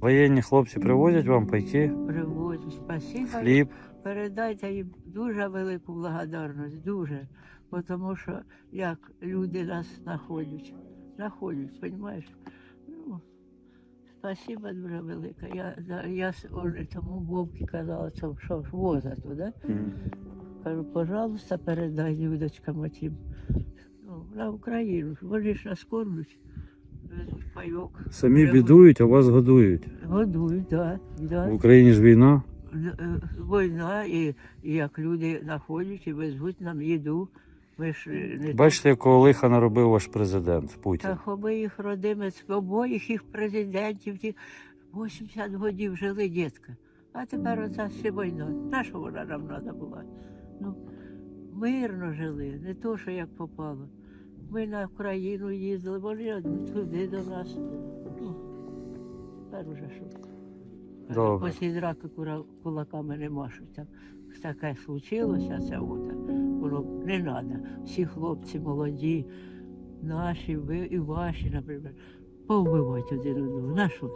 Воєнні хлопці привозять вам пайки, Привозять. Спасибо. хліб. Передайте їм дуже велику благодарність, дуже. Бо Тому що як люди нас знаходять. Знаходять, розумієш? Ну, спасибо дуже велике. Я, я уже тому Вовки казала, що, ж воза туди. М. Кажу, пожалуйста, передай людочкам отим. Ну, на Україну. Вони ж нас кормлять. Везуть пайок. Самі бідують, а вас годують. Годують, так. Да, В. Україні ж війна. Е, Війна, і, і як люди знаходять і везуть нам їду. Ми ж е, не Бачите, якого лиха наробив ваш президент Путін. так, хоби їх родимець, обоїх їх президентів, ті 80 годів жили дітка. А тепер оця ще війна. На що вона нам треба була? Ну, мирно жили, не то, що як попало. Ми на Україну їздили, вони туди до нас. Ну, тепер уже що. Добре. Після кура- кулаками не машуть. Там таке случилося, це от, воно не треба. Всі хлопці молоді, наші, ви і ваші, наприклад, повбивати один одного. На що?